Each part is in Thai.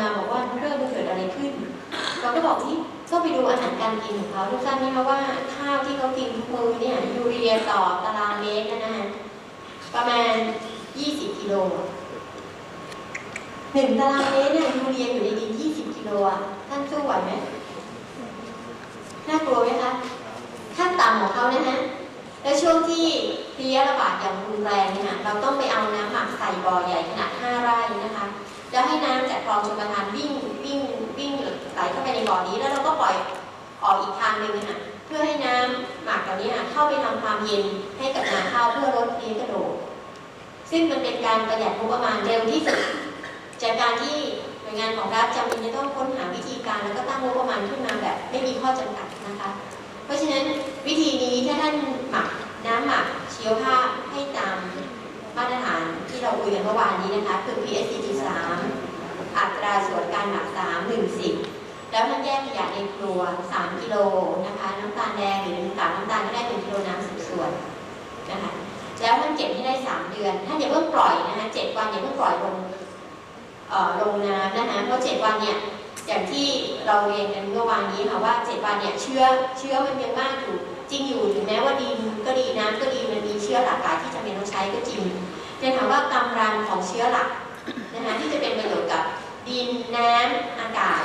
มาบอกว่าเรื่องมันเกิดอะไรขึ้น เราก็บอกที่ก็ไปดูอาหารการกินของเขาทุกท่านนี่คะว่าข้าวที่เขากินทุกมื้อเนี่ยยูเรียต่อตารางเมตรนะฮะประมาณ 20 กิโลหนึ่งตารางเมตรเนี่ยยูเรียอยู่ในดิน 20 กิโลอะท่านสู้ไหวไหมน่ากลัวไหมคะขั้นต่ำของเขานะฮะและช่วงที่เพลี้ยระบาดอย่างรุนแรงเนี่ยเราต้องไปเอาน้ำหมักใส่บ่อใหญ่ขนาด 5 ไร่นะคะ แล้วให้น้ำจากคลองชลประทานวิ่งวิ่งวิ่งไหลเข้าไปในบ่อนี้ แล้วเราก็ปล่อยออกอีกทางหนึ่งนะคะเพื่อให้น้ำหมักเหล่านี้ค่ะเข้าไปทำความเย็นให้กับนาข้าวเพื่อลดเลี้ยกระโดดซึ่งมันเป็นการประหยัดงบประมาณเร็วที่สุดจากการที่หน่วยงานของรัฐจำเป็นจะต้องค้นหาวิธีการแล้วก็ตั้งงบประมาณขึ้นมาแบบ ไม่มีข้อจำกัดนะคะ เพราะฉะนั้นวิธีนี้ถ้าท่านหมักน้ำหมักเชียวภาพให้ตามมาตรฐานที่ เราคุยกันเมื่อวานนี้นะคะ คือ PS 3อัตราส่วนการหมัก3 1 10 แล้วท่านแยกขยะในครัว 3 กิโลนะคะ น้ำตาลแดงหรือน้ำตาลน้ำตาลก็ได้เป็นกิโลน้ำสิบส่วนนะคะแล้วท่านเก็บให้ได้ 3 เดือน ท่านอย่าเพิ่งปล่อยนะคะ7วันอย่าเพิ่งปล่อยลงเอ่อลงน้ำนะคะเพราะ7วันเนี่ยอย่างที่เราเรียนกันเมื่อวานนี้ค่ะว่า7วันเนี่ยเชื้อเชื้อมันยังมากอยู่จริงอยู่ถึงแม้ว่าดินก็ดีน้ำก็ดีมันมีเชื้อหลากหลายที่จำเป็นต้องใช้ก็จริง แต่ถามว่ากำลังของเชื้อหลักนะคะที่จะเป็นประโยชน์กับดินน้ำอากาศ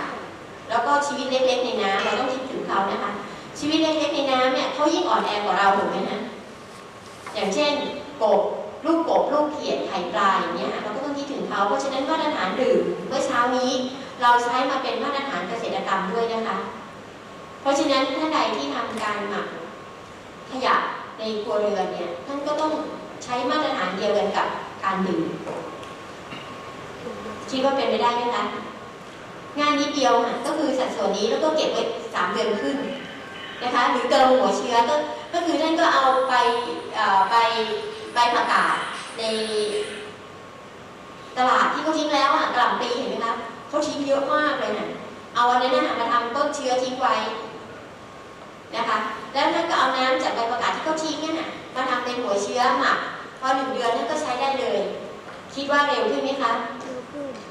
แล้วก็ชีวิตเล็กๆในน้ำเราต้องคิดถึงเขานะคะ ชีวิตเล็กๆในน้ำเนี่ยเขายิ่งอ่อนแอกว่าเราถูกไหมนะอย่างเช่นกบลูกกบลูกเขียดไข่ปลาอย่างเงี้ยเราก็ต้องคิดถึงเขาเพราะฉะนั้นมาตรฐานดื่มเมื่อเช้านี้เราใช้มาเป็นมาตรฐานเกษตรกรรมด้วยนะคะ เพราะฉะนั้นท่านใดที่ทำการหมักขยะในครัวเรือนเนี่ยท่านก็ต้อง ใช้มาตรฐานเดียวกันกับการดื่มคิดว่าเป็นไปได้ไหมคะง่ายนิดเดียวค่ะก็คือสัดส่วนนี้แล้วก็เก็บไว้สามเดือนขึ้นนะคะ หรือเติมหัวเชื้อก็ก็คือท่านก็เอาไปเอ่อไปใบผักกาดในตลาดที่เขาทิ้งแล้วอะกล่ำปีเห็นไหมคะเขาทิ้งเยอะมากเลยนะเอาอันนั้นนะมาทำต้นเชื้อทิ้งไว้ นะคะ แล้วท่านก็เอาน้ำจากใบประกาศที่เขาทิ้งเนี่ยนะมาทำเป็นหัวเชื้อหมักพอหนึ่งเดือนท่านก็ใช้ได้เลย คิดว่าเร็วขึ้นไหมคะ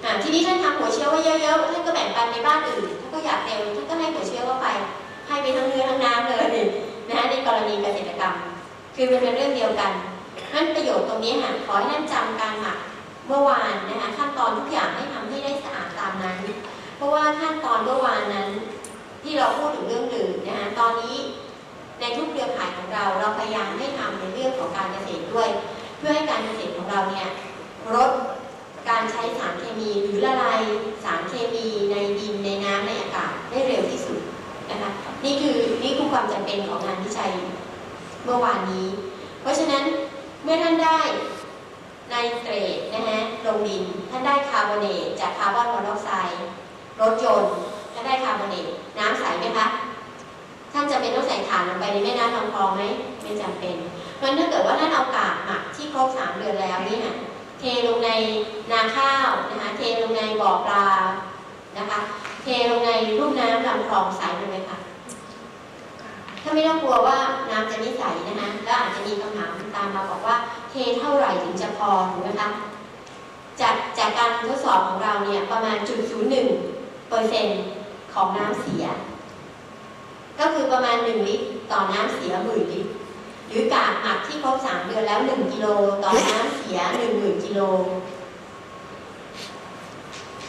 อ่าทีนี้ท่านทำหัวเชื้อไว้เยอะๆท่านก็แบ่งปันในบ้านอื่นท่านก็อยากเร็วท่านก็ให้หัวเชื้อเข้าไป ให้ไปทั้งเนื้อทั้งน้ำเลยนะคะในกรณีเกษตรกรรม คือมันเป็นเรื่องเดียวกันนั่นประโยชน์ตรงนี้ค่ะขอให้ท่านจำการหมักเมื่อวานนะคะขั้นตอนทุกอย่างให้ทำให้ได้สะอาดตามนั้น เพราะว่าขั้นตอนเมื่อวานนั้น ที่เราพูดถึงเรื่องดื่มนะคะตอนนี้ในทุกเครือข่ายของเราเราพยายามให้ทำในเรื่องของการเกษตรด้วย เพื่อให้การเกษตรของเราเนี่ยลดการใช้สารเคมีหรือละลายสารเคมีในดินในน้ำในอากาศได้เร็วที่สุดนะคะนี่คือนี่คือความจำเป็นของงานวิจัยเมื่อวานนี้ เพราะฉะนั้นเมื่อท่านได้ไนเตรตนะฮะลงดินท่านได้คาร์บอเนตจากคาร์บอนมอนอกไซด์รถยนต์ ท่านได้คาร์บอเนตน้ำใสไหมคะท่านจะเป็นต้องใส่ถ่านลงไปในแม่น้ำลำคลองไหมไม่จำเป็น เพราะถ้าเกิดว่าท่านเอากากหมักที่ครบสามเดือนแล้วนี่ค่ะเทลงในนาข้าวนะคะเทลงในบ่อปลานะคะ เทลงในรูปน้ำลำคลองใสเลยไหมคะถ้าไม่ต้องกลัวว่าน้ำจะไม่ใสนะคะแล้วอาจจะมีคำถามตามมาบอกว่า เทเท่าไหร่ถึงจะพอถูกไหมคะจากจากการทดสอบของเราเนี่ยประมาณจุดศูนย์หนึ่งเปอร์เซ็นต์ ของน้ำเสีย ก็คือประมาณ 1 ลิตรต่อน้ำเสียหมื่นลิตร หรือกากหมักที่ครบ3เดือนแล้ว 1 กิโลต่อน้ำเสีย1 0,000กิโล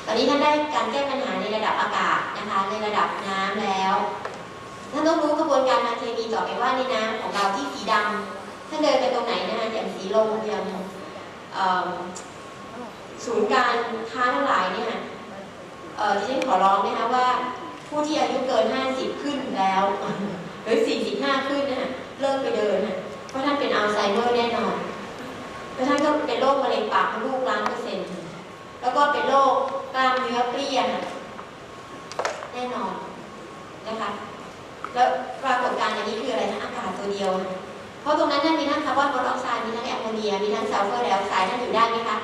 ตอนนี้ท่านได้การแก้ปัญหาในระดับอากาศนะคะ ในระดับน้ำแล้วท่านต้องรู้กระบวนการทางเคมีต่อไปว่าในน้ำของเราที่สีดำท่านเดินไปตรงไหนนะคะอย่างสีลมอย่างเอิ่มศูนย์การค้าทั้งหลายเนี่ย เอ่อที่ฉันขอร้องนะคะว่า ผู้ที่อายุเกิน 50 ขึ้นแล้วหรือ 45 ขึ้นนะคะเลิกไปเดินนะเพราะท่านเป็นอัลไซเมอร์แน่นอนแล้วท่านก็เป็นโรคมะเร็งปากมดลูกล้านเปอร์เซ็นต์แล้วก็เป็นโรคกล้ามเนื้อเปรี้ยนแน่นอนนะคะแล้วปรากฏการณ์อย่างนี้คืออะไรนะอากาศตัวเดียวนะเพราะตรงนั้นนั่นมีทั้งคาร์บอนมอนอกไซด์มีทั้งแอมโมเนียมีทั้งซัลเฟอร์ไดออกไซด์ท่านอยู่ได้ไหมคะ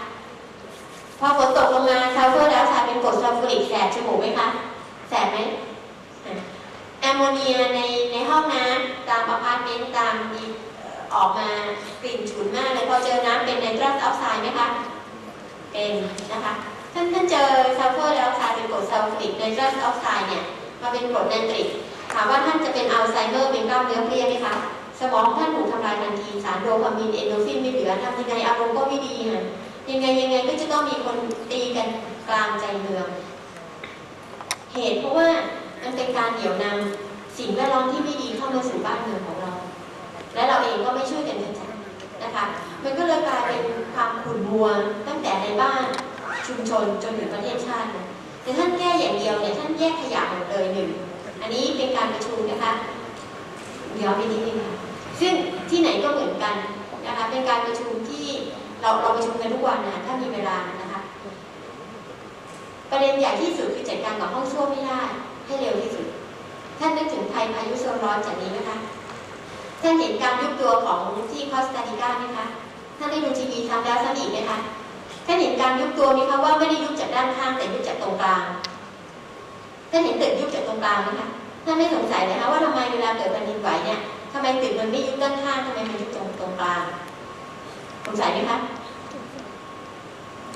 พอฝนตกลงมาซัลเฟอร์ไดออกไซด์เป็นกรดซัลฟูริกแสบจมูกไหมคะแสบไหมแอมโมเนียในในห้องน้ำตามอพาร์ตเมนต์ตามมีออกมากลิ่นฉุนมากเลยพอเจอน้ำเป็นไนตรัสออกไซด์ไหมคะเป็นนะคะท่านท่านเจอซัลเฟอร์ไดออกไซด์เป็นกรดซัลฟูริกไนตรัสออกไซด์เนี่ยมาเป็นกรดไนตริกถามว่าท่านจะเป็นอัลไซเมอร์เป็นกล้ามเนื้อเพลียไหมคะสมองท่านถูกทำลายทันทีสารโดพามีนเอนโดฟินไม่เหลือทำยังไงอารมณ์ก็ไม่ดีค่ะ ยังไงยังไงก็จะต้องมีคนตีกันกลางใจเมือง เหตุเพราะว่ามันเป็นการเหนี่ยวนำสิ่งแวดล้อมที่ไม่ดีเข้ามาสู่บ้านเมืองของเรา และเราเองก็ไม่ช่วยกันจัดนะคะ มันก็เลยกลายเป็นความขุ่นมัวตั้งแต่ในบ้านชุมชนจนถึงประเทศชาติแต่ท่านแก้อย่างเดียวเนี่ยท่านแยกขยะหมดเลยหนึ่งอันนี้เป็นการประชุมนะคะ เดี๋ยวไปนิดนึงค่ะซึ่งที่ไหนก็เหมือนกันนะคะเป็นการประชุม เราเราประชุมกันทุกวันนะถ้ามีเวลานะคะ ประเด็นใหญ่ที่สุดคือจัดการกับห้องส้วมไม่ได้ ให้เร็วที่สุด ท่านนึกถึงภัยพายุโซนร้อนจากนี้ไหมคะท่านเห็นการยุบตัวของที่คอสตาริกาไหมคะท่านได้ดูทีวีซ้ำแล้วซ้ำอีกไหมคะท่านเห็นการยุบตัวไหมคะว่าไม่ได้ยุบจากด้านข้างแต่ยุบจากตรงกลางท่านเห็นตึกยุบจากตรงกลางไหมคะท่านไม่สงสัยเลยคะว่าทำไมเวลาเกิดแผ่นดินไหวเนี่ยทำไมตึกมันไม่ยุบด้านข้างทำไมมันยุบตรงตรงกลางสงสัยไหมคะ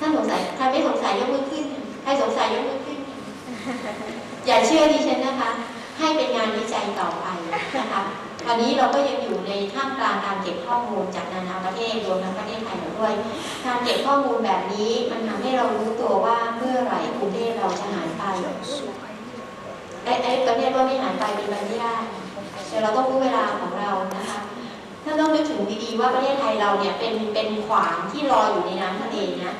ท่านสงสัยใครไม่สงสัยยกมือขึ้น ใครสงสัยยกมือขึ้น อย่าเชื่อดิฉันนะคะ ให้เป็นงานวิจัยต่อไปนะคะตอนนี้เราก็ยังอยู่ในท่ามกลางการเก็บข้อมูลจากนานาประเทศรวมทั้งประเทศไทยเราด้วย การเก็บข้อมูลแบบนี้มันทำให้เรารู้ตัวว่าเมื่อไหร่กรุงเทพเราจะหายไปไอ้ไอ้ประเทศว่าไม่หายไปเป็นไปไม่ได้แต่เราต้องรู้เวลาของเรานะคะถ้าต้องนึกถึงดีๆว่าประเทศไทยเราเนี่ยเป็นเป็นขวางที่รออยู่ในน้ำทะเลนะ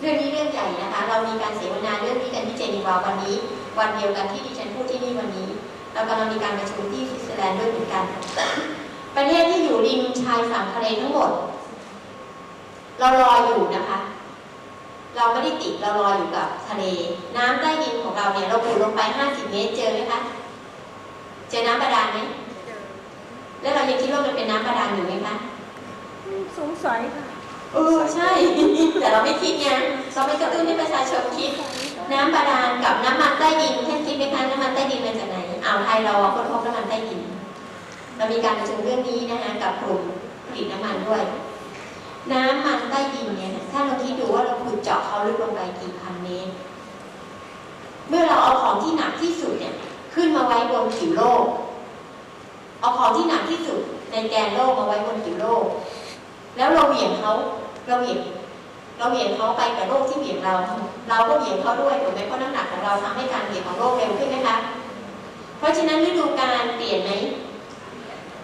เรื่องนี้เรื่องใหญ่นะคะ เรามีการเสวนาเรื่องนี้กันที่เจนีวาวันนี้ วันเดียวกันที่ดิฉันพูดที่นี่วันนี้ เรากำลังมีการประชุมที่สวิตเซอร์แลนด์ด้วยเหมือนกัน ประเทศที่อยู่ริมชายฝั่งทะเลทั้งหมด เรารออยู่นะคะ เราไม่ได้ติดเรารออยู่กับทะเล น้ำใต้ดินของเราเนี่ยเราขุดลงไป 50 เมตรเจอไหมคะเจอน้ำบาดาลไหมแล้วเรายังคิดว่ามันเป็นน้ำบาดาลอยู่ไหมคะสงสัยค่ะ เออใช่ แต่เราไม่คิดไงเราไม่กระตุ้นให้ประชาชนคิด น้ำบาดาลกับน้ำมันใต้ดินท่านคิดไหมคะน้ำมันใต้ดินมาจากไหนอ่าวไทยเราอะค้นพบน้ำมันใต้ดินเรามีการประชุมเรื่องนี้นะคะกับกลุ่มผลิตน้ำมันด้วย น้ำมันใต้ดินเนี่ยถ้าเราคิดดูว่าเราขุดเจาะเขาลึกลงไปกี่พันเมตรเมื่อเราเอาของที่หนักที่สุดเนี่ยขึ้นมาไว้บนผิวโลก เอาของที่หนักที่สุดในแกนโลกมาไว้บนผิวโลก แล้วเราเหวี่ยงเขาเราเหวี่ยงเราเหวี่ยงเขาไปกับโลกที่เหวี่ยงเรา เราก็เหวี่ยงเขาด้วยถูกไหมเพราะน้ำหนักของเราทำให้การเหวี่ยงของโลกเร็วขึ้นไหมคะเพราะฉะนั้นฤดูกาลเปลี่ยนไหม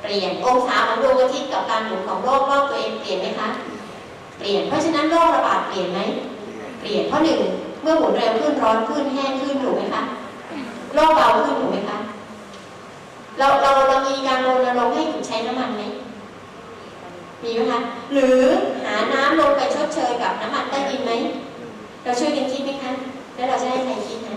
เปลี่ยนองศาของดวงอาทิตย์กับการหมุนของโลกรอบตัวเองเปลี่ยนไหมคะเปลี่ยนเพราะฉะนั้นโรคระบาดเปลี่ยนไหมเปลี่ยนเพราะหนึ่งเมื่อหมุนเร็วขึ้นร้อนขึ้นแห้งขึ้นถูกไหมคะโรคเบาขึ้นถูกไหมคะเราเราเรามีการรณรงค์ให้หยุดใช้น้ำ มีไหมคะ หรือหาน้ำลงไปชดเชยกับน้ำมันใต้ดินไหม เราช่วยกันคิดไหมคะ แล้วเราจะให้ใครคิดคะ